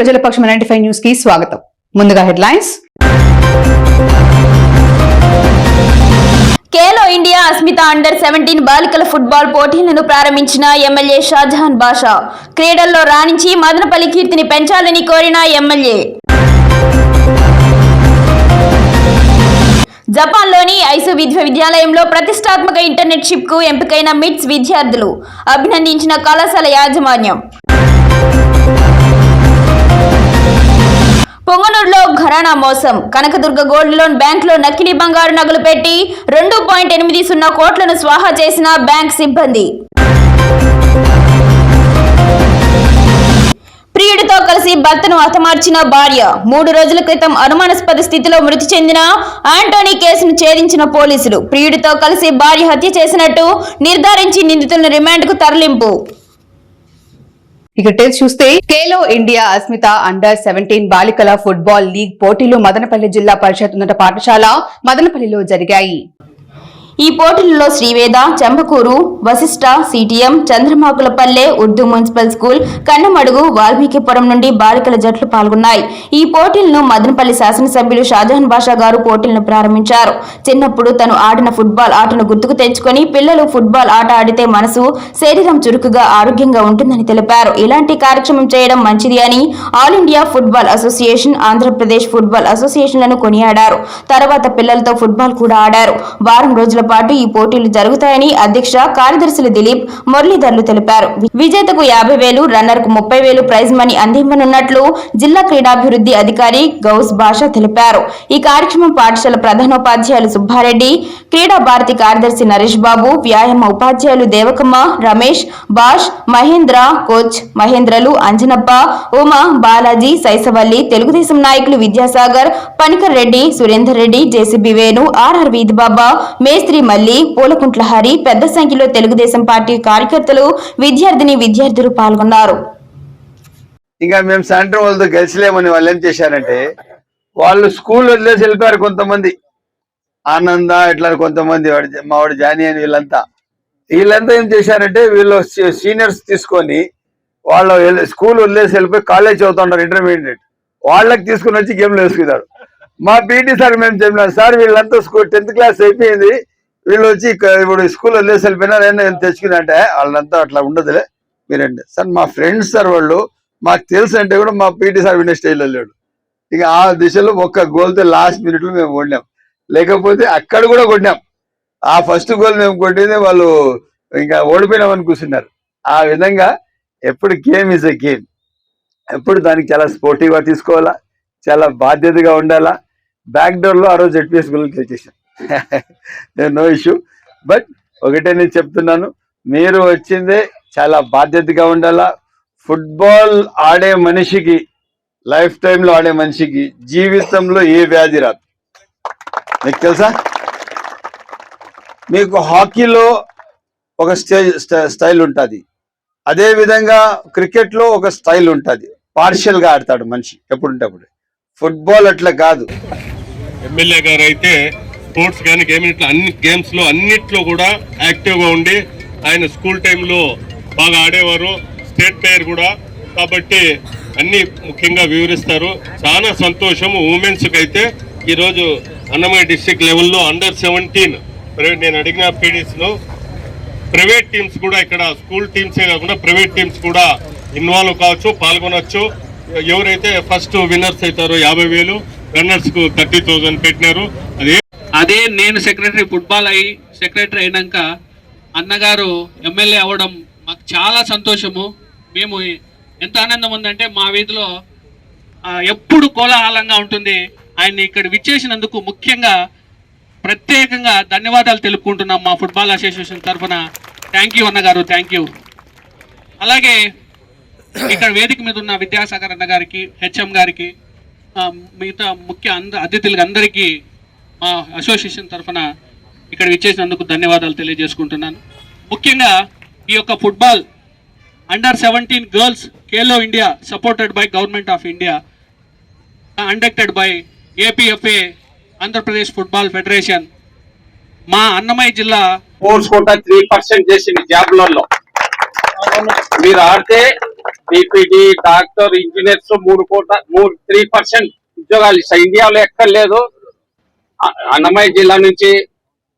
ప్రజల పక్షం ninety five న్యూస్కి స్వాగతం. ముందుగా headlines. Khelo India Asmita under seventeen బాలికల ఫుట్బాల్ పోటీలను ప్రారంభించిన ఎమ్మెల్యే షాజహాన్ బాషా. క్రీడల్లో రాణించి మదనపల్లి కీర్తిని పెంచాలని కోరిన ఎమ్మెల్యే. జపాన్లోని ఐసు విశ్వవిద్యాలయంలో ప్రతిష్టాత్మక ఇంటర్నెట్షిప్కు ఎంపికైన మిట్స్ విద్యార్థులు అభినందించిన కళాశాల యాజమాన్యం. పొంగనూరులో ఘరానా మోసం. కనకదుర్గ గోల్డ్ లోన్ బ్యాంక్లో నకిలీ బంగారు నగలు పెట్టి రెండు పాయింట్ ఎనిమిది సున్నా కోట్లను స్వాహా చేసిన బ్యాంక్ సిబ్బంది. ప్రియుడితో కలిసి భర్తను హతమార్చిన భార్య. మూడు రోజుల క్రితం అనుమానాస్పద స్థితిలో మృతి చెందిన ఆంటోనీ కేసును ఛేదించిన పోలీసులు. ప్రియుడితో కలిసి భార్య హత్య చేసినట్టు నిర్ధారించి నిందితులను రిమాండ్కు తరలింపు. ఇక చూస్తే Khelo India Asmita under seventeen బాలికల ఫుట్బాల్ లీగ్ పోటీలు మదనపల్లి జిల్లా పరిషత్ ఉన్నత పాఠశాల మదనపల్లిలో జరిగాయి. ఈ పోటీలలో Sriveda Chembakuru Vasishta CTM Chandramakulapalle Urdu municipal school Kannamadugu Valmikipuram నుండి బాలికల జట్లు పాల్గొన్నాయి. ఈ పోటీలను మదనపల్లి శాసనసభ్యులు షాజహాన్ బాషా గారు పోటీలను ప్రారంభించారు. చిన్నప్పుడు తను ఆడిన ఫుట్బాల్ ఆటను గుర్తుకు తెచ్చుకొని పిల్లలు ఫుట్బాల్ ఆట ఆడితే మనసు శరీరం చురుకుగా ఆరోగ్యంగా ఉంటుందని తెలిపారు. ఇలాంటి కార్యక్రమం చేయడం మంచిది అని all India football association Andhra Pradesh football అసోసియేషన్లను కొనియాడారు. తర్వాత పిల్లలతో ఫుట్బాల్ కూడా ఆడారు. వారం రోజుల పాటు ఈ పోటీలు జరుగుతాయని అధ్యక్ష కార్యదర్శులు దిలీప్ మురళీధర్లు తెలిపారు. విజేతకు యాభై వేలు రన్నర్కు ముప్పై వేలు ప్రైజ్ మనీ అందించనున్నట్లు జిల్లా క్రీడాభివృద్ధి అధికారి గౌస్ భాష తెలిపారు. ఈ కార్యక్రమం పాఠశాల ప్రధానోపాధ్యాయులు సుబ్బారెడ్డి క్రీడా భారతి కార్యదర్శి నరేష్ బాబు వ్యాయామ ఉపాధ్యాయులు దేవకమ్మ రమేష్ బాష్ మహేంద్ర కోచ్ మహేంద్రలు అంజనప్ప ఉమా బాలాజీ సైసవల్లి తెలుగుదేశం నాయకులు విద్యాసాగర్ పనికర్ రెడ్డి సురేందర్ రెడ్డి జేసీబీ వేణు ఆర్ఆర్ వీధిబాబా మేస్త్రి మల్లి పూలకుంట్ల హరి పెద్ద సంఖ్యలో తెలుగుదేశం పార్టీ కార్యకర్తలు విద్యార్థిని విద్యార్థులు పాల్గొన్నారు. ఇంకా మేము సెంటర్ వాళ్ళతో గెలిచలేమని వాళ్ళు ఏం చేశారంటే వాళ్ళు స్కూల్ వదిలేసి వెళ్ళిపోయారు కొంతమంది. ఆనంద ఇట్లా కొంతమంది మావాడు వాడు జానీ అని వీళ్ళంతా. వీళ్ళంతా ఏం చేశారంటే వీళ్ళు సీనియర్స్ తీసుకొని వాళ్ళు స్కూల్ వదిలేసి వెళ్ళిపోయి కాలేజ్ చదువుతుంటారు ఇంటర్మీడియట్. వాళ్ళకి తీసుకుని వచ్చి గేమ్లు వేసుకున్నారు. మా పీటీ సార్ మేము చెప్పినాం సార్ వీళ్ళంతా స్కూల్ టెన్త్ క్లాస్ అయిపోయింది. వీళ్ళు వచ్చి ఇప్పుడు స్కూల్ వదిలేసి వెళ్ళిపోయినారు నేను తెచ్చుకున్నా అంటే వాళ్ళంతా అట్లా ఉండదులే. మీరండి. సార్ మా ఫ్రెండ్స్ సార్ వాళ్ళు మాకు తెలుసు అంటే కూడా మా పీటీ సార్ వినే స్టైల్లో లేడు. ఇక ఆ దిశలో ఒక్క గోల్తో లాస్ట్ మినిట్లో మేము కొట్టినాం లేకపోతే అక్కడ కూడా కొట్టినాం ఆ ఫస్ట్ గోల్ మేము కొట్టింది వాళ్ళు ఇంకా ఓడిపోయినామని కూర్చున్నారు. ఆ విధంగా ఎప్పుడు గేమ్ ఇస్ ఎ గేమ్ ఎప్పుడు దానికి చాలా స్పోర్టివ్గా తీసుకోవాలా చాలా బాధ్యతగా ఉండాలా. బ్యాక్ ఆ రోజు జెడ్పీఎస్ గోల్ గెలిచేసాం నో ఇష్యూ బట్ ఒకటే నేను చెప్తున్నాను. మీరు వచ్చిందే చాలా బాధ్యతగా ఉండాలా. ఫుట్బాల్ ఆడే మనిషికి లైఫ్ టైంలో ఆడే మనిషికి జీవితంలో ఏ వ్యాధి రాదు. మీకు తెలుసా? మీకు హాకీలో ఒక స్టేజ్ స్టైల్ ఉంటుంది. అదే విధంగా క్రికెట్లో ఒక స్టైల్ ఉంటుంది. పార్షియల్గా ఆడతాడు మనిషి ఎప్పుడుంటే అప్పుడు. ఫుట్బాల్ అట్లా కాదు. ఎమ్మెల్యే గారు అయితే స్పోర్ట్స్ కానీ గేమింగ్ ఇట్లా అన్ని గేమ్స్లో అన్నిట్లో కూడా యాక్టివ్గా ఉండి ఆయన స్కూల్ టైంలో బాగా ఆడేవారు. స్టేట్ ప్లేయర్ కూడా. కాబట్టి అన్ని ముఖ్యంగా వివరిస్తారు. చాలా సంతోషం ఉమెన్స్కి అయితే. ఈరోజు అన్నమయ్య డిస్ట్రిక్ట్ లెవెల్లో అండర్ సెవెంటీన్ ప్రైవేట్ నేను అడిగిన పీడీస్లో ప్రైవేట్ టీమ్స్ కూడా ఇక్కడ స్కూల్ టీమ్సే కాకుండా ప్రైవేట్ టీమ్స్ కూడా ఇన్వాల్వ్ కావచ్చు పాల్గొనవచ్చు ఎవరైతే ఫస్ట్ విన్నర్స్ అవుతారో యాభై వేలు రన్నర్స్కు థర్టీ థౌసండ్ పెట్టినారు. అది అదే నేను సెక్రటరీ ఫుట్బాల్ అయ్యి సెక్రటరీ అయినాక అన్నగారు ఎమ్మెల్యే అవ్వడం మాకు చాలా సంతోషము. మేము ఎంత ఆనందం ఉందంటే మా వీధిలో ఎప్పుడు కోలాహలంగా ఉంటుంది. ఆయన్ని ఇక్కడ విచ్చేసినందుకు ముఖ్యంగా ప్రత్యేకంగా ధన్యవాదాలు తెలుపుకుంటున్నాం మా ఫుట్బాల్ అసోసియేషన్ తరఫున. థ్యాంక్ యూ అన్నగారు థ్యాంక్ యూ అలాగే ఇక్కడ వేదిక మీద ఉన్న విద్యాసాగర్ అన్న గారికి హెచ్ఎం గారికి మిగతా ముఖ్య అంద అతిథులకి అందరికీ మా అసోసియేషన్ తరఫున ఇక్కడ విచ్చేసినందుకు ధన్యవాదాలు తెలియజేసుకుంటున్నాను. ముఖ్యంగా ఈ యొక్క football under seventeen girls Khelo India supported by government of India conducted by APFA Andhra Pradesh football federation మా అన్నమయ్య జిల్లా స్పోర్ట్స్ కోటా త్రీ పర్సెంట్ చేసింది జాబ్లలో. మీరు ఆడితే బీపీటీ డాక్టర్ ఇంజనీర్స్ మూడు కోట మూడు త్రీ పర్సెంట్ ఉద్యోగాలు ఇస్తాయి ఇండియాలో ఎక్కడ లేదు. అన్నమయ్య జిల్లా నుంచి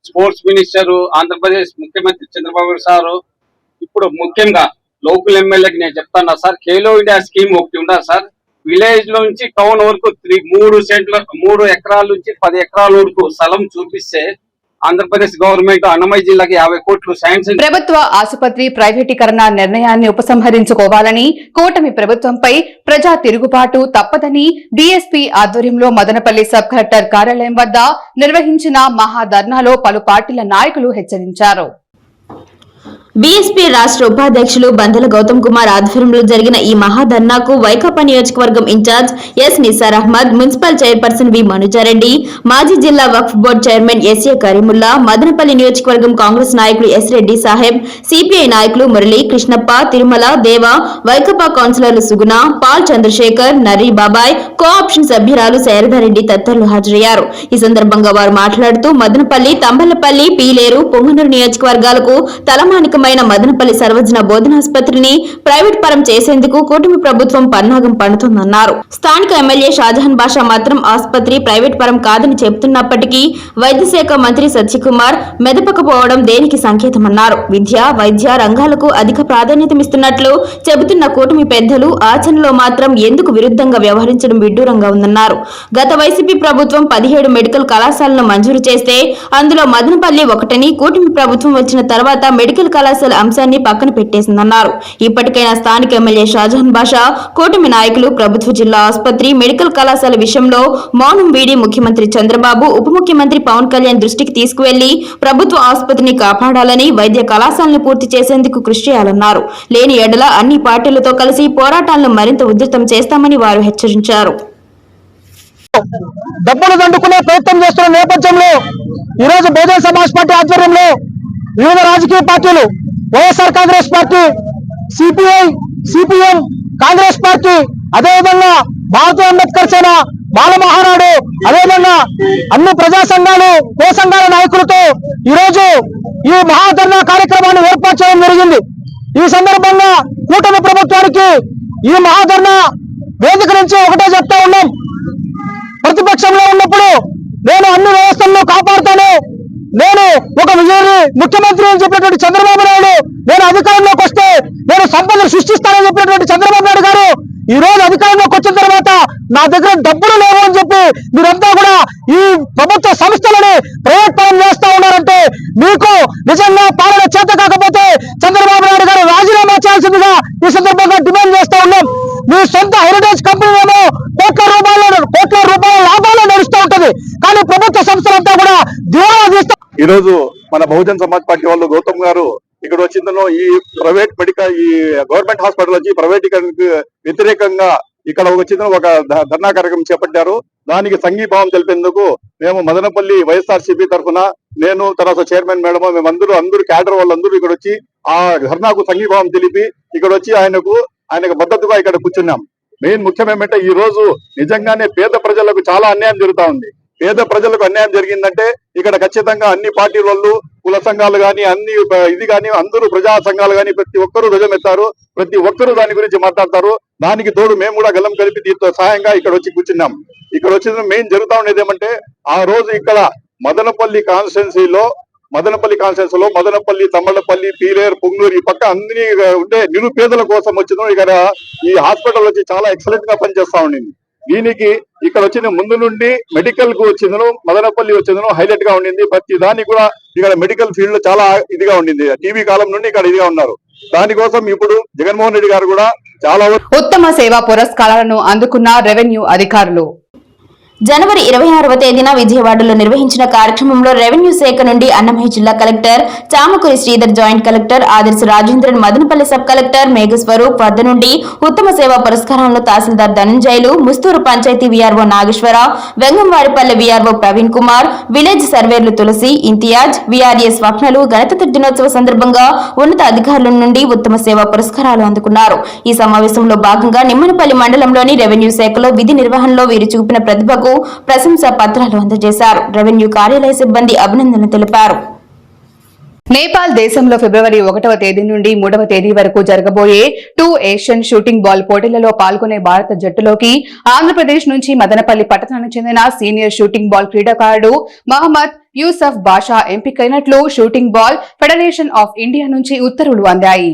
స్పోర్ట్స్ మినిస్టర్ ఆంధ్రప్రదేశ్ ముఖ్యమంత్రి చంద్రబాబు సారు. ఇప్పుడు ముఖ్యంగా లోకల్ ఎమ్మెల్యేకి నేను చెప్తాను సార్ ఖేలో ఇండియా స్కీమ్ ఒకటి ఉందా సార్? విలేజ్లో నుంచి టౌన్ వరకు త్రీ మూడు సెంట్ల మూడు ఎకరాల నుంచి పది ఎకరాల వరకు స్థలం చూపిస్తే ఆంధ్రప్రదేశ్ గవర్నమెంట్ అన్నమయ్య జిల్లాకి యాభై కోట్లు శాంక్షన్ ప్రభుత్వ ఆసుపత్రి ప్రైవేటీకరణ నిర్ణయాన్ని ఉపసంహరించుకోవాలని కూటమి ప్రభుత్వంపై ప్రజా తిరుగుబాటు తప్పదని డీఎస్పీ ఆధ్వర్యంలో మదనపల్లి సబ్ కలెక్టర్ కార్యాలయం వద్ద నిర్వహించిన మహాధర్నాలో పలు పార్టీల నాయకులు హెచ్చరించారు. బీఎస్పీ రాష్ట్ర ఉపాధ్యక్షులు బందల గౌతమ్ కుమార్ ఆధ్వర్యంలో జరిగిన ఈ మహాధర్నాకు వైకాపా నియోజకవర్గం incharge S Nisar Ahmed municipal chairperson V Manujareddy మాజీ జిల్లా వక్ఫ్ board chairman SA Karimulla Madanapalli నియోజకవర్గం కాంగ్రెస్ నాయకులు ఎస్ రెడ్డి సాహెబ్ సిపిఐ నాయకులు మురళి కృష్ణప్ప తిరుమల దేవ వైకాపా కౌన్సిలర్లు సుగుణ పాల్ చంద్రశేఖర్ నర్రి బాబాయ్ కోఆప్షన్ సభ్యురాలు శారదారెడ్డి తదితరులు హాజరయ్యారు. ఈ సందర్భంగా వారు మాట్లాడుతూ మదనపల్లి తంబలపల్లి పీలేరు పొంగనూరు నియోజకవర్గాలకు తలమానికమైన మదనపల్లి సర్వజన బోధనాసుపత్రిని ప్రైవేట్ పరం చేసేందుకు కూటమి ప్రభుత్వం పన్నాగం పండుతుందన్నారు. స్థానిక ఎమ్మెల్యే షాజహాన్ బాషా మాత్రం ఆసుపత్రి ప్రైవేట్ పరం కాదని చెబుతున్నప్పటికీ వైద్య శాఖ మంత్రి సత్యకుమార్ మెదపకపోవడం దేనికి సంకేతమన్నారు. విద్య వైద్య రంగాలకు అధిక ప్రాధాన్యతమిస్తున్నట్లు చెబుతున్న కూటమి పెద్దలు ఆచరణలో మాత్రం ఎందుకు విరుద్ధంగా వ్యవహరించడం విడ్డూరంగా ఉందన్నారు. గత వైసీపీ ప్రభుత్వం పదిహేడు మెడికల్ కళాశాలను మంజూరు చేస్తే అందులో మదనపల్లి ఒకటని కూటమి ప్రభుత్వం వచ్చిన తర్వాత మెడికల్ కళాశాల అంశాన్ని పక్కన పెట్టేసిందన్నారు. ఇప్పటికైనా స్థానిక ఎమ్మెల్యే షాజహాన్ బాషా కూటమి నాయకులు ప్రభుత్వ జిల్లా ఆసుపత్రి మెడికల్ కళాశాల విషయంలో మౌనం వీడి ముఖ్యమంత్రి చంద్రబాబు ఉప ముఖ్యమంత్రి పవన్ కళ్యాణ్ దృష్టికి తీసుకువెళ్ళి ప్రభుత్వ ఆసుపత్రిని కాపాడాలని వైద్య కళాశాలను పూర్తి చేసేందుకు కృషి చేయాలన్నారు. లేని ఎడల అన్ని పార్టీలతో కలిసి పోరాటాలను మరింత ఉధృతం చేస్తామని వారు హెచ్చరించారు. డబ్బులు దండుకునే ప్రయత్నం చేస్తున్న నేపథ్యంలో ఈరోజు బహుజన సమాజ్ పార్టీ ఆధ్వర్యంలో వివిధ రాజకీయ పార్టీలు YSR Congress party CPI CPM Congress party అదేవిధంగా భారత అంబేద్కర్ సేన బాల మహానాడు అదేవిధంగా అన్ని ప్రజా సంఘాలు కో సంఘాల నాయకులతో ఈరోజు ఈ మహాధర్నా కార్యక్రమాన్ని ఏర్పాటు చేయడం జరిగింది. ఈ సందర్భంగా కూటమి ప్రభుత్వానికి ఈ మహాధర్నా వేదిక నుంచి ఒకటే చెప్తా ఉన్నాం. ప్రతిపక్షంలో ఉన్నప్పుడు నేను అన్ని వ్యవస్థలను కాపాడుతాను. నేను ఒక విజయని ముఖ్యమంత్రి అని చెప్పినటువంటి చంద్రబాబు నాయుడు నేను అధికారంలోకి వస్తే నేను సృష్టిస్తానని చెప్పినటువంటి చంద్రబాబు నాయుడు గారు ఈ రోజు అధికారంలోకి వచ్చిన తర్వాత నా దగ్గర డబ్బులు లేవు అని చెప్పి మీరంతా కూడా ఈ ప్రభుత్వ సంస్థలని ప్రైవేట్ పరం చేస్తా ఉన్నారంటే మీకు నిజంగా పాలన చేత కాకపోతే చంద్రబాబు నాయుడు గారు రాజీనామా చేయాల్సిందిగా ఈ సందర్భంగా డిమాండ్ చేస్తా ఉన్నాం. మీ సొంత హెరిటేజ్ కంపెనీ కోట్ల రూపాయల కోట్ల రూపాయల లాభాలు నడుస్తూ ఉంటది. కానీ ప్రభుత్వ సంస్థలంతా కూడా దూరం తీస్తా ఈ రోజు మన బహుజన్ సమాజ్ పార్టీ వాళ్ళు గౌతమ్ గారు ఇక్కడ వచ్చిందనో ఈ ప్రైవేట్ మెడికల్ ఈ గవర్నమెంట్ హాస్పిటల్ వచ్చి ప్రైవేటీకరణకు వ్యతిరేకంగా ఇక్కడ ఒక ఒక ధర్నా కార్యక్రమం చేపట్టారు. దానికి సంఘీభావం తెలిపేందుకు మేము మదనపల్లి వైఎస్ఆర్సీపీ తరఫున నేను తర్వాత చైర్మన్ మేడం మేమందరూ అందరూ క్యాడర్ వాళ్ళందరూ ఇక్కడ వచ్చి ఆ ధర్నాకు సంఘీభావం తెలిపి ఇక్కడ వచ్చి ఆయనకు ఆయనకు మద్దతుగా ఇక్కడ కూర్చున్నాం. మెయిన్ ముఖ్యం ఏమంటే ఈ రోజు నిజంగానే పేద ప్రజలకు చాలా అన్యాయం జరుగుతా ఉంది. పేద ప్రజలకు అన్యాయం జరిగిందంటే ఇక్కడ ఖచ్చితంగా అన్ని పార్టీల వాళ్ళు కుల సంఘాలు గాని అన్ని ఇది కానీ అందరూ ప్రజా సంఘాలు కానీ ప్రతి ఒక్కరూ ధ్వజమెత్తారు. ప్రతి ఒక్కరూ దాని గురించి మాట్లాడతారు. దానికి తోడు మేము కూడా గలం కలిపి దీంతో సహాయంగా ఇక్కడ వచ్చి కూర్చున్నాం. ఇక్కడ వచ్చిన మెయిన్ జరుగుతా ఉండేది ఏమంటే ఆ రోజు ఇక్కడ మదనపల్లి కాన్స్టిట్యున్సీలో మదనపల్లి కాన్స్టిట్యున్సీ లో మదనపల్లి తమ్మలపల్లి పీలేరు పొంగూరు ఈ పక్క అన్ని ఉండే నిరుపేదల కోసం వచ్చిన ఇక్కడ ఈ హాస్పిటల్ వచ్చి చాలా ఎక్సలెంట్గా పనిచేస్తా ఉండింది. దీనికి ఇక్కడ వచ్చిన ముందు నుండి మెడికల్కు వచ్చిందను మదనపల్లి వచ్చిందను హైలైట్గా ఉండింది. ప్రతి దానికి కూడా ఇక్కడ మెడికల్ ఫీల్డ్లో చాలా ఇదిగా ఉండింది. టీవీ కాలం నుండి ఇక్కడ ఇదిగా ఉన్నారు. దానికోసం ఇప్పుడు జగన్మోహన్ రెడ్డి గారు కూడా చాలా ఉత్తమ సేవా పురస్కారాలను అందుకున్న రెవెన్యూ అధికారులు. జనవరి ఇరవై ఆరవ తేదీన విజయవాడలో నిర్వహించిన కార్యక్రమంలో రెవెన్యూ శాఖ నుండి అన్నమయ్య జిల్లా collector Chamakuri Sridhar joint collector Adarsha Rajendran Madanapalli sub collector Meghaswaroop వద్ద నుండి ఉత్తమ సేవా పురస్కారాలను tahsildar Dhananjayulu Musturu panchayat VRO Nageswara Rao Vengamvaripalle VRO Praveen Kumar village సర్వేర్లు Tulasi Imtiaz VRA స్వప్నలు గణతంత్ర దినోత్సవ సందర్భంగా ఉన్నత అధికారుల నుండి ఉత్తమ సేవా పురస్కారాలు అందుకున్నారు. ఈ సమావేశంలో భాగంగా నిమ్మనపల్లి మండలంలోని రెవెన్యూ శాఖలో విధి నిర్వహణలో వీరు చూపిన ప్రతిభకు ప్రశంసా పత్రాలు అందజేశారు. రెవెన్యూ కార్యాలయ సిబ్బంది అభినందనలు తెలిపారు. నేపాల్ దేశంలో ఫిబ్రవరి ఒకటవ తేదీ నుండి మూడవ తేదీ వరకు జరగబోయే టూ ఏషియన్ షూటింగ్ బాల్ పోటీలలో పాల్గొనే భారత జట్టులోకి ఆంధ్రప్రదేశ్ నుంచి మదనపల్లి పట్టణానికి చెందిన సీనియర్ షూటింగ్ బాల్ క్రీడాకారుడు Mohammed Yusuf Basha ఎంపికైనట్లు shooting ball federation of India నుంచి ఉత్తర్వులు అందాయి.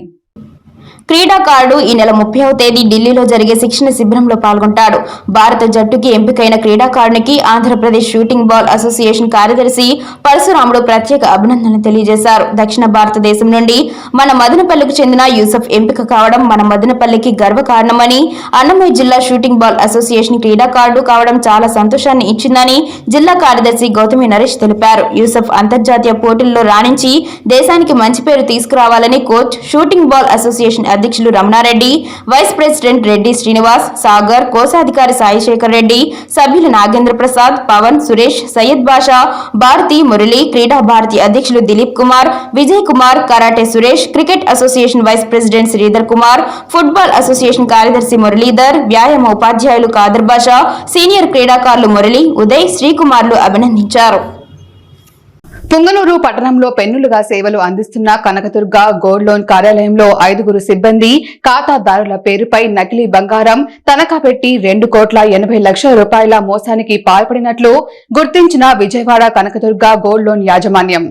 క్రీడాకారుడు ఈ నెల ముప్పైవ తేదీ ఢిల్లీలో జరిగే శిక్షణ శిబిరంలో పాల్గొంటాడు. భారత జట్టుకి ఎంపికైన క్రీడాకారునికి ఆంధ్రప్రదేశ్ షూటింగ్ బాల్ అసోసియేషన్ కార్యదర్శి పరశురాముడు ప్రత్యేక అభినందనలు తెలియజేశారు. దక్షిణ భారతదేశం నుండి మన మదనపల్లికి చెందిన యూసఫ్ ఎంపిక కావడం మన మదనపల్లికి గర్వకారణమని అన్నమయ్య జిల్లా షూటింగ్ బాల్ అసోసియేషన్ క్రీడాకారుడు కావడం చాలా సంతోషాన్ని ఇచ్చిందని జిల్లా కార్యదర్శి గౌతమి నరేష్ తెలిపారు. యూసఫ్ అంతర్జాతీయ పోటీల్లో రాణించి దేశానికి మంచి పేరు తీసుకురావాలని కోచ్ షూటింగ్ బాల్ అసోసియేషన్ అధ్యక్షులు రమణారెడ్డి వైస్ ప్రెసిడెంట్ రెడ్డి శ్రీనివాస్ సాగర్ కోశాధికారి సాయిశేఖర్ రెడ్డి సభ్యులు నాగేంద్ర ప్రసాద్ పవన్ సురేష్ సయ్యద్ బాషా భారతి మురళి క్రీడా భారతి అధ్యక్షులు Dilip Kumar Vijay Kumar karate Suresh cricket association vice president Sridhar Kumar football association కార్యదర్శి మురళీధర్ వ్యాయామ ఉపాధ్యాయులు కాదర్ బాషా సీనియర్ క్రీడాకారులు మురళి ఉదయ్ శ్రీకుమార్లు అభినందించారు. పుంగనూరు పట్టణంలో పెన్నులుగా సేవలు అందిస్తున్న కనకదుర్గ గోల్డ్ లోన్ కార్యాలయంలో ఐదుగురు సిబ్బంది ఖాతాదారుల పేరుపై నకిలీ బంగారం తనఖా పెట్టి రెండు కోట్ల ఎనభై లక్షల రూపాయల మోసానికి పాల్పడినట్లు గుర్తించిన విజయవాడ కనకదుర్గ గోల్డ్ లోన్ యాజమాన్యం.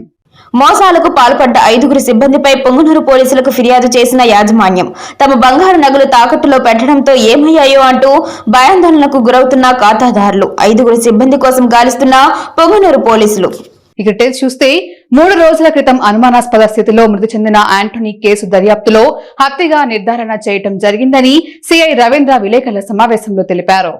మోసాలకు పాల్పడ్డ ఐదుగురు సిబ్బందిపై పొంగునూరు పోలీసులకు ఫిర్యాదు చేసిన యాజమాన్యం తమ బంగారు నగలు తాకట్టులో పెట్టడంతో ఏమయ్యాయో అంటూ భయాందోళనకు గురవుతున్న ఖాతాదారులు ఐదుగురు సిబ్బంది కోసం గాలిస్తున్న పొంగునూరు పోలీసులు. ఇక డీటెయిల్స్ చూస్తే మూడు రోజుల క్రితం అనుమానాస్పద స్థితిలో మృతి చెందిన యాంటనీ కేసు దర్యాప్తులో హత్యగా నిర్ధారణ చేయటం జరిగిందని సిఐ రవీంద్ర విలేకరుల సమావేశంలో తెలిపారు.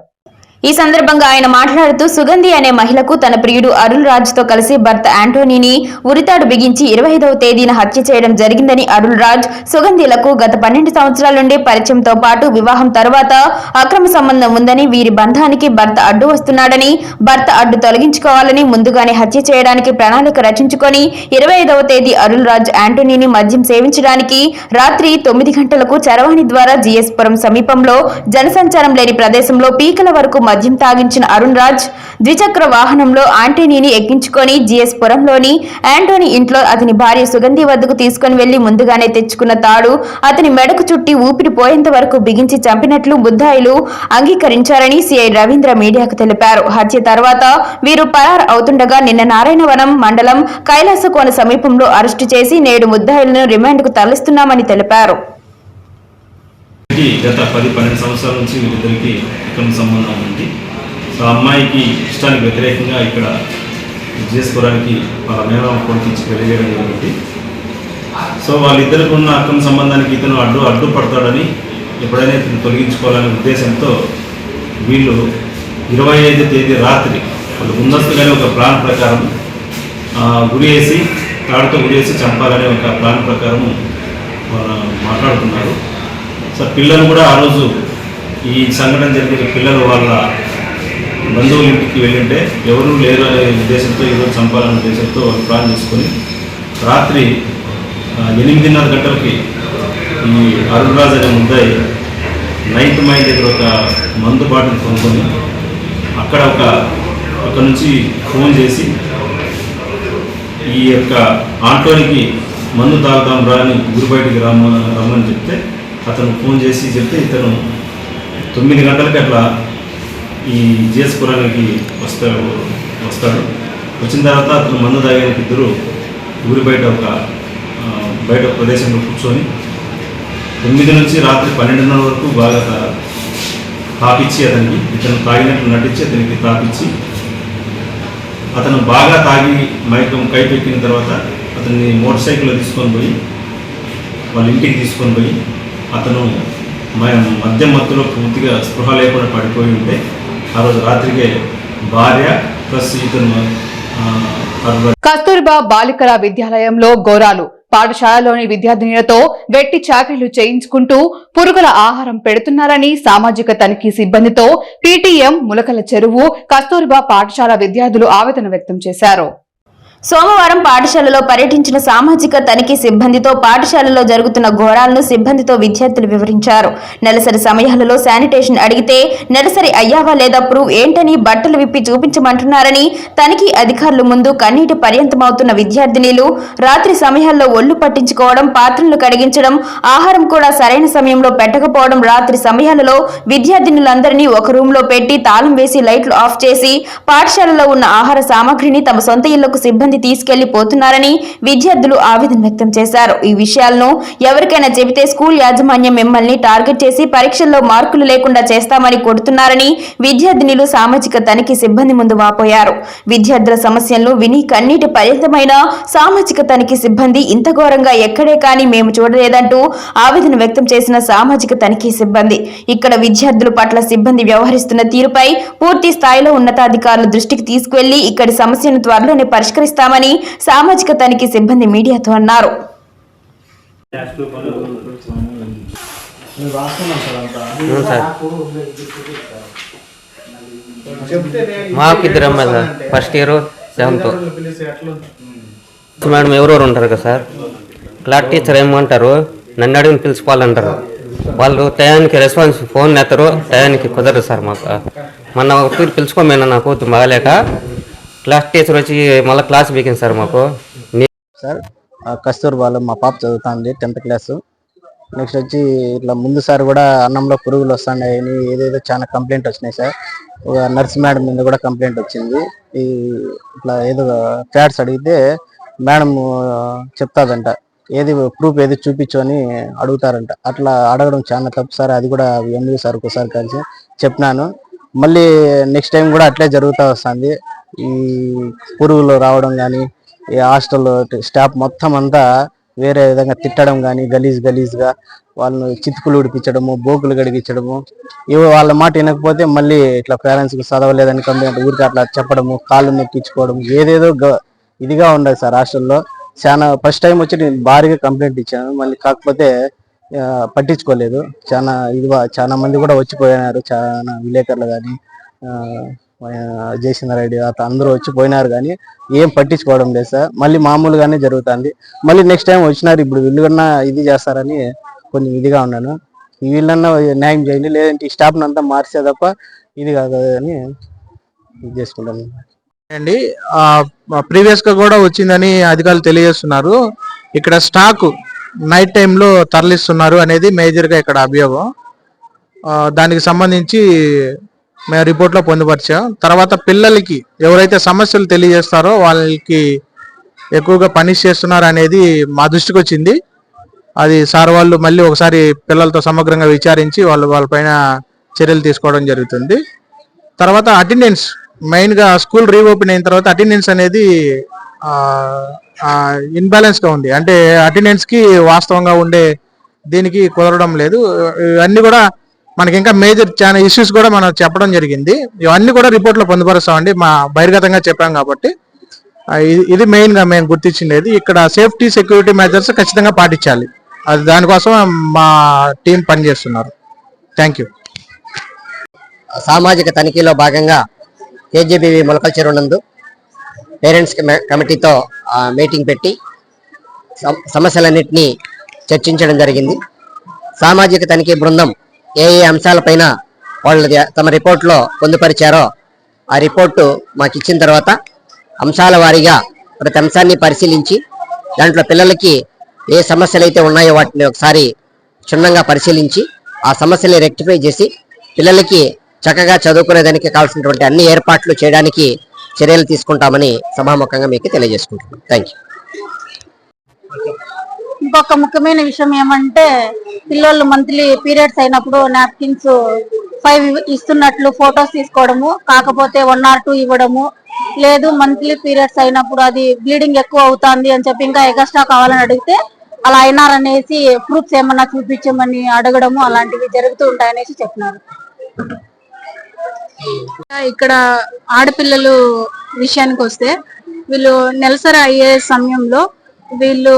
ఈ సందర్భంగా ఆయన మాట్లాడుతూ సుగంధి అనే మహిళకు తన ప్రియుడు అరుణ్ రాజ్తో కలిసి భర్త యాంటోనీని ఉరితాడు బిగించి ఇరవై ఐదవ తేదీన హత్య చేయడం జరిగిందని అరుణ్ రాజ్ సుగంధిలకు గత పన్నెండు సంవత్సరాల నుండి పరిచయంతో పాటు వివాహం తర్వాత అక్రమ సంబంధం ఉందని వీరి బంధానికి భర్త అడ్డు వస్తున్నాడని భర్త అడ్డు తొలగించుకోవాలని ముందుగానే హత్య చేయడానికి ప్రణాళిక రచించుకొని ఇరవై ఐదవ తేదీ అరుణ్ రాజ్ యాంటోనీని మద్యం సేవించడానికి రాత్రి తొమ్మిది గంటలకు చరవాణి ద్వారా జిఎస్ పురం సమీపంలో జనసంచారం లేని ప్రదేశంలో పీకల వరకు మద్యం తాగించిన అరుణ్ రాజ్ ద్విచక్ర వాహనంలో ఆంటోనీని ఎక్కించుకొని జిఎస్ పురంలోని ఆంటోనీ ఇంట్లో అతని భార్య సుగంధి వద్దకు తీసుకుని వెళ్ళి ముందుగానే తెచ్చుకున్న తాడు అతని మెడకు చుట్టి ఊపిరి పోయేంత వరకు బిగించి చంపినట్లు ముద్దాయిలు అంగీకరించారని సిఐ రవీంద్ర మీడియాకు తెలిపారు. హత్య తర్వాత వీరు పరారు అవుతుండగా నిన్న నారాయణవనం మండలం కైలాసకోన సమీపంలో అరెస్టు చేసి నేడు ముద్దాయిలను రిమాండ్కు తరలిస్తున్నామని తెలిపారు. ఇద్దరికి గత పది పన్నెండు సంవత్సరాల నుంచి వీరిద్దరికి అక్రమ సంబంధం ఉంది. సో అమ్మాయికి ఇష్టానికి వ్యతిరేకంగా ఇక్కడ చేసుకోవడానికి వాళ్ళ మేనమామ కొడుకు వెళ్ళేయడం జరిగింది. సో వాళ్ళిద్దరికి ఉన్న అక్రమ సంబంధానికి ఇతను అడ్డు అడ్డుపడతాడని ఎప్పుడైనా ఇతను తొలగించుకోవాలనే ఉద్దేశంతో వీళ్ళు ఇరవై ఐదు తేదీ రాత్రి వాళ్ళు ముందస్తుగానే ఒక ప్లాన్ ప్రకారం గురి వేసి తాడుతో గురి వేసి చంపాలనే ఒక ప్లాన్ ప్రకారం మాట్లాడుతున్నారు. సో పిల్లలు కూడా ఆ రోజు ఈ సంఘటన జరిగిన పిల్లలు వాళ్ళ బంధువుల ఇంటికి వెళ్ళింటే ఎవరూ లేరు అనే ఉద్దేశంతో ఈరోజు చంపాలనే ఉద్దేశంతో వాళ్ళు ప్లాన్ చేసుకొని రాత్రి ఎనిమిదిన్నర గంటలకి ఈ అరుణరాజ్ అనే ముద్దాయి నైన్త్ మై దగ్గర ఒక మందు బాటిల్ కొనుక్కొని అక్కడ ఒక అక్కడ నుంచి ఫోన్ చేసి ఈ యొక్క ఆటోనికి మందు తాగుతాం రా అని గురి బయటికి రమ్మ రమ్మని చెప్తే అతను ఫోన్ చేసి చెప్తే ఇతను తొమ్మిది గంటలకి అట్లా ఈ జిఎస్పురానికి వస్తాడు వస్తాడు. వచ్చిన తర్వాత అతను మందు తాగడానికి ఇద్దరు ఊరి బయట ఒక బయట ప్రదేశంలో కూర్చొని తొమ్మిది నుంచి రాత్రి పన్నెండున్నర వరకు బాగా తాపిచ్చి అతనికి ఇతను తాగినట్లు నటించి అతనికి తాపిచ్చి అతను బాగా తాగి మైకం కైపెక్కిన తర్వాత అతన్ని మోటార్ సైకిల్లో తీసుకొని పోయి వాళ్ళ ఇంటికి తీసుకొని పోయి అతను మ- మత్తులో పూర్తిగా స్పృహ లేకుండా పడిపోయి ఉంటే ఆ రోజు రాత్రికే భార్య ప్లస్ ఇతను కస్తూర్బా బాలికల విద్యాలయంలో ఘోరాలు. పాఠశాలలోని విద్యార్థినులతో వెట్టి చాకరీలు చేయించుకుంటూ పురుగుల ఆహారం పెడుతున్నారని సామాజిక తనిఖీ సిబ్బందితో పీటీఎం ములకల చెరువు కస్తూర్బా పాఠశాల విద్యార్థులు ఆవేదన వ్యక్తం చేశారు. సోమవారం పాఠశాలలో పర్యటించిన సామాజిక తనిఖీ సిబ్బందితో పాఠశాలలో జరుగుతున్న ఘోరాలను సిబ్బందితో విద్యార్థులు వివరించారు. నెలసరి సమయాలలో శానిటేషన్ అడిగితే నెలసరి అయ్యావా లేదా ప్రూవ్ ఏంటని బట్టలు విప్పి చూపించమంటున్నారని తనిఖీ అధికారుల ముందు కన్నీటి పర్యంతమవుతున్న విద్యార్థినీలు రాత్రి సమయాల్లో ఒళ్ళు పట్టించుకోవడం పాత్రలు కడిగించడం ఆహారం కూడా సరైన సమయంలో పెట్టకపోవడం రాత్రి సమయాలలో విద్యార్థినులందరినీ ఒక రూమ్లో పెట్టి తాళం వేసి లైట్లు ఆఫ్ చేసి పాఠశాలలో ఉన్న ఆహార సామాగ్రిని తమ సొంత ఇళ్ళకు సిబ్బంది తీసుకెళ్ళి తీసుకెళ్ళిపోతున్నారని విద్యార్థులు ఆవేదన వ్యక్తం చేశారు. ఈ విషయాలను ఎవరికైనా చెబితే స్కూల్ యాజమాన్యం మిమ్మల్ని టార్గెట్ చేసి పరీక్షల్లో మార్కులు లేకుండా చేస్తామని కొడుతున్నారని విద్యార్థినిలు సామాజిక తనిఖీ సిబ్బంది ముందు వాపోయారు. విద్యార్థుల సమస్యలను విని కన్నీటి పర్యంతమైన సామాజిక తనిఖీ సిబ్బంది ఇంత ఘోరంగా ఎక్కడే కానీ మేము చూడలేదంటూ ఆవేదన వ్యక్తం చేసిన సామాజిక తనిఖీ సిబ్బంది. ఇక్కడ విద్యార్థుల పట్ల సిబ్బంది వ్యవహరిస్తున్న తీరుపై పూర్తి స్థాయిలో ఉన్నతాధికారుల దృష్టికి తీసుకువెళ్ళి ఇక్కడి సమస్యను త్వరలోనే చేస్తామని సామాజిక తనిఖీ సిబ్బంది మీడియాతో అన్నారు. మాకు ఇద్దరు అమ్మాయిలు ఫస్ట్ ఇయర్ సెవెంత్. మేడం ఎవరెవరు ఉంటారు కదా సార్? క్లాస్ టీచర్ ఏమంటారు? నన్ను అడిగిన పిలుచుకోవాలంటారు అంటారు. వాళ్ళు టయానికి రెస్పాన్స్ ఫోన్ ఎత్తరు టయానికి కుదరదు సార్ మాకు. మొన్న ఒక పిలుచుకోమేనా నా కూతురు బాగాలేక క్లాస్ టీచర్ వచ్చి మళ్ళీ క్లాస్ పీకింది సార్ మాకు. సార్ ఆ కస్తూర్బాలో మా పాప చదువుతుంది టెన్త్ క్లాస్ నెక్స్ట్ వచ్చి ఇట్లా ముందు సార్ కూడా అన్నంలో పురుగులు వస్తున్నాయని ఏదేదో చాలా కంప్లైంట్ వచ్చినాయి సార్. ఒక నర్స్ మేడం మీద కూడా కంప్లైంట్ వచ్చింది. ఈ ఇట్లా ఏదో ఫ్యాట్స్ అడిగితే మేడం చెప్తాదంట. ఏది ప్రూఫ్ ఏది చూపించు అని అడుగుతారంట. అట్లా అడగడం చాలా తప్పు సార్. అది కూడా ఎంఈ సార్ ఒకసారి కలిసి చెప్పినాను. మళ్ళీ నెక్స్ట్ టైం కూడా అట్లే జరుగుతూ వస్తుంది. ఈ పురుగులు రావడం కానీ ఈ హాస్టల్లో స్టాఫ్ మొత్తం అంతా వేరే విధంగా తిట్టడం కానీ గలీజ్ గలీజ్గా వాళ్ళని చితుకులు ఉడిపించడము బోకులు గడిగించడము ఇవి వాళ్ళ మాట వినకపోతే మళ్ళీ ఇట్లా పేరెంట్స్కి చదవలేదని కంప్లైంట్ ఊరికి అట్లా చెప్పడము కాళ్ళు నొక్కించుకోవడం ఏదేదో ఇదిగా ఉండదు సార్ హాస్టల్లో. చాలా ఫస్ట్ టైం వచ్చి నేను భారీగా కంప్లైంట్ ఇచ్చాను. మళ్ళీ కాకపోతే పట్టించుకోలేదు. చాలా ఇది చాలా మంది కూడా వచ్చిపోయినారు. చాలా విలేకరులు కానీ జయచంద్ర రెడ్డి అత అందరూ వచ్చి పోయినారు కానీ ఏం పట్టించుకోవడం లేదు సార్. మళ్ళీ మామూలుగానే జరుగుతుంది. మళ్ళీ నెక్స్ట్ టైం వచ్చినారు ఇప్పుడు వీళ్ళు కన్నా ఇది చేస్తారని కొంచెం ఇదిగా ఉన్నాను. వీళ్ళన్నా న్యాయం చేయండి లేదంటే ఈ స్టాఫ్ని అంతా మార్చే తప్ప ఇది కాదు అని ఇది చేసుకుంటాను. అండి ప్రీవియస్గా కూడా వచ్చిందని అధికారులు తెలియజేస్తున్నారు. ఇక్కడ స్టాక్ నైట్ టైంలో తరలిస్తున్నారు అనేది మేజర్గా ఇక్కడ అభియోగం. దానికి సంబంధించి మేము రిపోర్ట్లో పొందుపరిచాం. తర్వాత పిల్లలకి ఎవరైతే సమస్యలు తెలియజేస్తారో వాళ్ళకి ఎక్కువగా పనిష్ చేస్తున్నారు అనేది మా దృష్టికి వచ్చింది. అది సార్ వాళ్ళు మళ్ళీ ఒకసారి పిల్లలతో సమగ్రంగా విచారించి వాళ్ళు వాళ్ళపైన చర్యలు తీసుకోవడం జరుగుతుంది. తర్వాత అటెండెన్స్ మెయిన్గా స్కూల్ రీఓపెన్ అయిన తర్వాత అటెండెన్స్ అనేది ఇన్బ్యాలెన్స్గా ఉంది. అంటే అటెండెన్స్కి వాస్తవంగా ఉండే దీనికి కుదరడం లేదు. ఇవన్నీ కూడా మనకి ఇంకా మేజర్ చాలా ఇష్యూస్ కూడా మనం చెప్పడం జరిగింది. ఇవన్నీ కూడా రిపోర్ట్లో పొందుపరుస్తామండి. మా బహిర్గతంగా చెప్పాం కాబట్టి. ఇది- ఇది మెయిన్గా మేము గుర్తించిండేది. ఇక్కడ సేఫ్టీ సెక్యూరిటీ మెజర్స్ ఖచ్చితంగా పాటించాలి. అది దానికోసం మా టీం పనిచేస్తున్నారు. థ్యాంక్ యూ సామాజిక తనిఖీలో భాగంగా కేజీబీవీ మొలకల చెరువునందు పేరెంట్స్ కమిటీతో మీటింగ్ పెట్టి సమ- సమస్యలన్నింటినీ చర్చించడం జరిగింది. సామాజిక తనిఖీ బృందం ఏ ఏ అంశాలపైన వాళ్ళు తమ రిపోర్ట్లో పొందుపరిచారో ఆ రిపోర్టు మాకు ఇచ్చిన తర్వాత అంశాల వారీగా ప్రతి అంశాన్ని పరిశీలించి దాంట్లో పిల్లలకి ఏ సమస్యలు అయితే ఉన్నాయో వాటిని ఒకసారి క్షుణ్ణంగా పరిశీలించి ఆ సమస్యని రెక్టిఫై చేసి పిల్లలకి చక్కగా చదువుకునేదానికి కావాల్సినటువంటి అన్ని ఏర్పాట్లు చేయడానికి చర్యలు తీసుకుంటామని సభాముఖంగా మీకు తెలియజేసుకుంటున్నాం. థ్యాంక్ యూ ఇంకొక ముఖ్యమైన విషయం ఏమంటే పిల్లలు మంత్లీ పీరియడ్స్ అయినప్పుడు నాప్కిన్స్ ఫైవ్ ఇస్తున్నట్లు ఫొటోస్ తీసుకోవడము కాకపోతే వన్ ఆర్ టూ ఇవ్వడము. లేదు మంత్లీ పీరియడ్స్ అయినప్పుడు అది బ్లీడింగ్ ఎక్కువ అవుతుంది అని చెప్పి ఇంకా ఎగస్ట్రా కావాలని అడిగితే అలా అయినారనేసి ప్రూఫ్స్ ఏమన్నా చూపించమని అడగడము అలాంటివి జరుగుతూ ఉంటాయనేసి చెప్పినారు. ఇక్కడ ఆడపిల్లలు విషయానికి వస్తే వీళ్ళు నెలసరి అయ్యే సమయంలో వీళ్ళు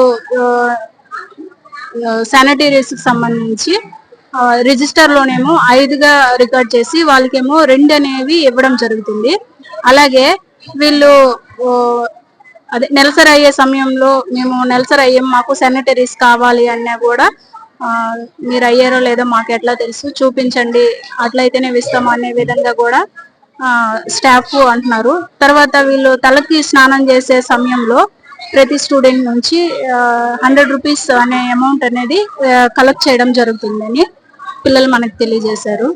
శానిటరీస్కి సంబంధించి రిజిస్టర్లోనేమో ఐదుగా రికార్డ్ చేసి వాళ్ళకేమో రెండు అనేవి ఇవ్వడం జరుగుతుంది. అలాగే వీళ్ళు అదే నెలసరి అయ్యే సమయంలో మేము నెలసరి అయ్యాం మాకు శానిటరీస్ కావాలి అన్నా కూడా మీరు అయ్యారో లేదో మాకు ఎట్లా తెలుసు చూపించండి అట్లయితేనే ఇస్తాము అనే విధంగా కూడా స్టాఫ్ అంటున్నారు. తర్వాత వీళ్ళు తలకి స్నానం చేసే సమయంలో ప్రతి స్టూడెంట్ నుంచి హండ్రెడ్ రూపీస్ అనే అమౌంట్ అనేది కలెక్ట్ చేయడం జరుగుతుందని పిల్లలు మనకు తెలియజేశారు.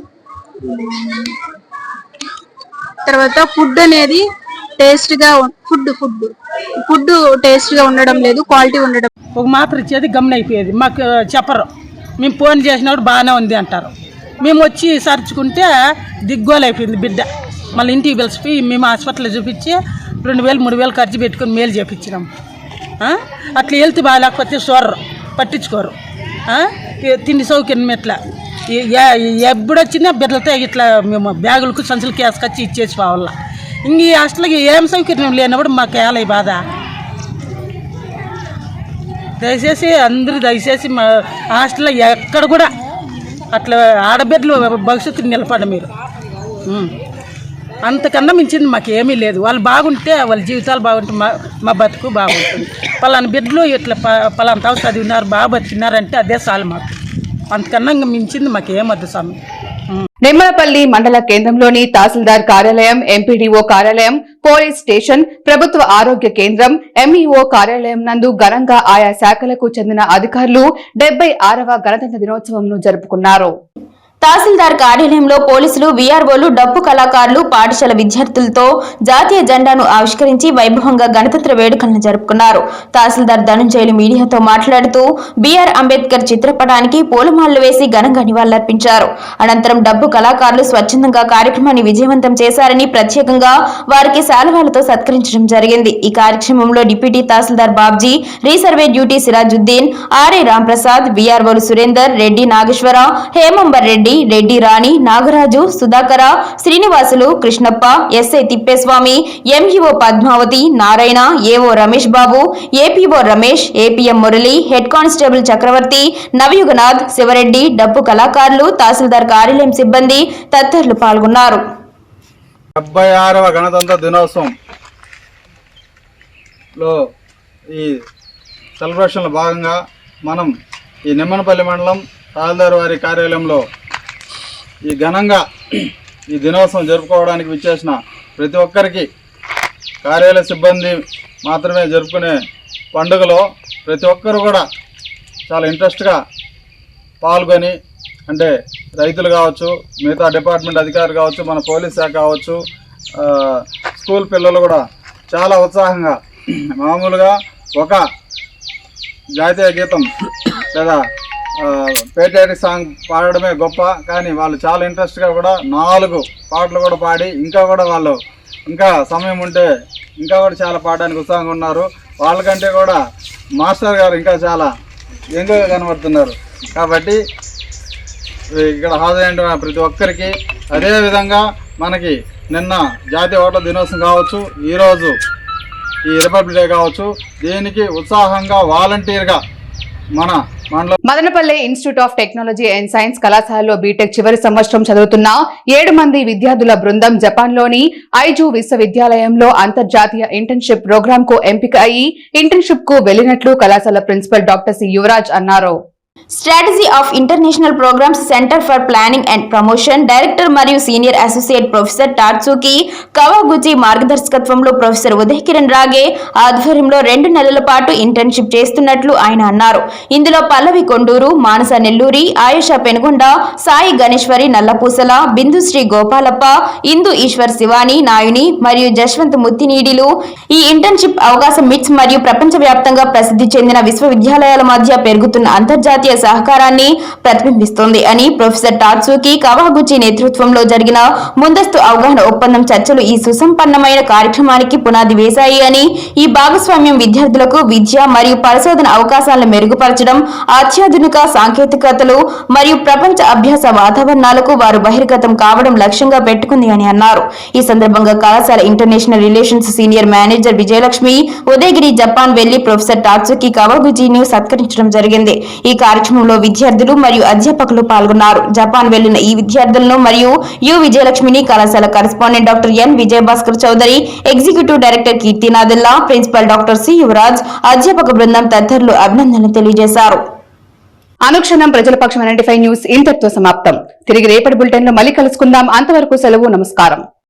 తర్వాత ఫుడ్ అనేది టేస్ట్గా ఫుడ్ ఫుడ్ ఫుడ్ టేస్ట్గా ఉండడం లేదు క్వాలిటీ ఉండడం. ఒక మాత్ర ఇచ్చేది గమ్మున అయిపోయేది మాకు చెప్పరు. మేము ఫోన్ చేసినప్పుడు బాగానే ఉంది అంటారు. మేము వచ్చి సర్చుకుంటే దిగ్గోలు అయిపోయింది బిడ్డ. మళ్ళీ ఇంటికి పిలిచిపోయి మేము హాస్పిటల్లో చూపించి రెండు వేలు మూడు వేలు ఖర్చు పెట్టుకుని మేలు చేపించినాం. ఆ? అట్లా హెల్త్ బాగాలేకపోతే చూడరు పట్టించుకోరు. తిండి సౌకర్యం ఎట్లా? ఎప్పుడొచ్చినా బిడ్డలతో ఇట్లా మేము బ్యాగులకు సంచులకి వేసుకొచ్చి ఇచ్చేసి పోవాల. ఇంక ఈ హాస్టల్కి ఏం సౌకర్యం లేనప్పుడు మాకు ఏలై బాధ. దయచేసి అందరూ దయచేసి మా హాస్టల్లో ఎక్కడ కూడా అట్లా ఆడబిడ్డలు భవిష్యత్తు నిలబడ మీరు. అంతకన్నా మించింది మాకు ఏమీ లేదు. వాళ్ళు బాగుంటే వాళ్ళ జీవితాలు బాగుంటే మా మా బతుకు బాగుంటుంది. పలానా బిడ్డలు ఇట్లా ప- పలానా తావు చదివినారు బాగా బతికినారంటే అదే చాలు మాకు. అంతకన్నా ఇంకా మించింది మాకు స్వామి. నిమ్మలపల్లి మండల కేంద్రంలోని తహసీల్దార్ కార్యాలయం ఎంపీడీఓ కార్యాలయం పోలీస్ స్టేషన్ ప్రభుత్వ ఆరోగ్య కేంద్రం ఎంఈఓ కార్యాలయం నందు ఘనంగా ఆయా శాఖలకు చెందిన అధికారులు డెబ్బై ఆరవ గణతంత్ర దినోత్సవంను జరుపుకున్నారు. తహసీల్దార్ కార్యాలయంలో పోలీసులు వీఆర్ఓలు డప్పు కళాకారులు పాఠశాల విద్యార్థులతో జాతీయ జెండాను ఆవిష్కరించి వైభవంగా గణతంత్ర వేడుకలను జరుపుకున్నారు. తహసీల్దార్ ధనుంజయులు మీడియాతో మాట్లాడుతూ బీఆర్ అంబేద్కర్ చిత్రపటానికి పూలమాలలు వేసి ఘనంగా నివాళులర్పించారు. అనంతరం డబ్బు కళాకారులు స్వచ్ఛందంగా కార్యక్రమాన్ని విజయవంతం చేశారని ప్రత్యేకంగా వారికి శాలువాలతో సత్కరించడం జరిగింది. ఈ కార్యక్రమంలో deputy tahsildar Babji resurvey duty Sirajuddin RA Ramprasad వీఆర్ఓలు Surender Reddy Nageswara Hemambar Reddy Reddy Rani Nagaraju Sudhakara Srinivasulu Krishnappa SI Thippeswamy MEO Padmavathi Narayana AO Ramesh Babu APO Ramesh APM Murali head constable Chakravarthi Navayuganath Sivareddy డప్పు కళాకారులు తహసీల్దార్ కార్యాలయం సిబ్బంది తదితరులు పాల్గొన్నారు. డెబ్బై ఆరవ గణతంత్ర ఈ సెలబ్రేషన్లో భాగంగా మనం ఈ నిమ్మనపల్లి మండలం తహసీల్దార్ వారి కార్యాలయంలో ఈ ఘనంగా ఈ దినోత్సవం జరుపుకోవడానికి విచ్చేసిన ప్రతి ఒక్కరికి కార్యాలయ సిబ్బంది మాత్రమే జరుపుకునే పండుగలో ప్రతి ఒక్కరు కూడా చాలా ఇంట్రెస్ట్గా పాల్గొని అంటే రైతులు కావచ్చు మిగతా డిపార్ట్మెంట్ అధికారులు కావచ్చు మన పోలీస్ శాఖ కావచ్చు స్కూల్ పిల్లలు కూడా చాలా ఉత్సాహంగా మామూలుగా ఒక జాతీయ గీతం లేదా పేటేరి సాంగ్ పాడడమే గొప్ప కానీ వాళ్ళు చాలా ఇంట్రెస్ట్గా కూడా నాలుగు పాటలు కూడా పాడి ఇంకా కూడా వాళ్ళు ఇంకా సమయం ఉంటే ఇంకా కూడా చాలా పాడడానికి ఉత్సాహంగా ఉన్నారు. వాళ్ళకంటే కూడా మాస్టర్ గారు ఇంకా చాలా యంగ్గా కనబడుతున్నారు. కాబట్టి ఇక్కడ హాజరైన ప్రతి ఒక్కరికి అదేవిధంగా మనకి నిన్న జాతీయ ఓట్ల దినోత్సవం కావచ్చు ఈరోజు ఈ రిపబ్లిక్ డే కావచ్చు దీనికి ఉత్సాహంగా వాలంటీర్గా మన Madanapalle institute of technology and science కళాశాలలో బీటెక్ చివరి సంవత్సరం చదువుతున్న ఏడు మంది విద్యార్థుల బృందం జపాన్లోని ఐజు విశ్వవిద్యాలయంలో అంతర్జాతీయ ఇంటర్న్షిప్ ప్రోగ్రాం కు ఎంపిక అయి ఇంటర్న్షిప్కు వెళ్ళినట్లు కళాశాల ప్రిన్సిపల్ డాక్టర్ సి యువరాజ్ అన్నారు. Strategy of international programmes centre for planning and promotion director మరియు senior associate professor Tatsuki Kawaguchi మార్గదర్శకత్వంలో professor Uday Kiran Rage ఆధ్వర్యంలో రెండు నెలల పాటు ఇంటర్న్షిప్ చేస్తున్నట్లు ఆయన అన్నారు. ఇందులో పల్లవి కొండూరు మానస నెల్లూరి ఆయుష పెనుగొండ సాయి గణేశ్వరి నల్లపూసల బిందుశ్రీ గోపాలప్ప ఇందు ఈశ్వర్ శివాని నాయుని మరియు జశ్వంత్ ముత్తినీడిలు ఈ ఇంటర్న్షిప్ అవకాశం మిట్స్ మరియు ప్రపంచవ్యాప్తంగా ప్రసిద్ధి చెందిన విశ్వవిద్యాలయాల మధ్య పెరుగుతున్న అంతర్జాతీయ సహకారాన్ని ప్రతిబింబిస్తోంది అని ప్రొఫెసర్ టాట్సుకి కవాగుచి నేతృత్వంలో జరిగిన ముందస్తు అవగాహన ఒప్పందం చర్చలు ఈ సుసంపన్నమైన కార్యక్రమానికి పునాది వేశాయి అని ఈ భాగస్వామ్యం విద్యార్థులకు విద్య మరియు పరిశోధన అవకాశాలను మెరుగుపరచడం అత్యాధునిక సాంకేతికతలు మరియు ప్రపంచ అభ్యాస వాతావరణాలకు వారు బహిర్గతం కావడం లక్ష్యంగా పెట్టుకుంది అని అన్నారు. ఈ సందర్భంగా కళాశాల international relations senior manager Vijayalakshmi Udayagiri Japan వెళ్ళి ప్రొఫెసర్ టాట్సుకి కవగుజీని సత్కరించడం జరిగింది. ఈ కార్యక్రమంలో విద్యార్థులు మరియు అధ్యాపకులు పాల్గొన్నారు. జపాన్ వెళ్ళిన ఈ విద్యార్థులను మరియు యు విజయలక్ష్మిని కళాశాల correspondent doctor N Vijayabhaskar Chowdary executive director Keerthinathulla principal doctor C Yuvaraj అధ్యాపక బృందం తదితరులు అభినందనలు తెలియజేశారు. అనుక్షణం ప్రజల పక్షం నైన్టీ న్యూస్ ఇంతటితో సమాప్తం. తిరిగి రేపటి బులెటిన్లో మళ్ళీ కలుసుకుందాం. అంతవరకు సెలవు నమస్కారం.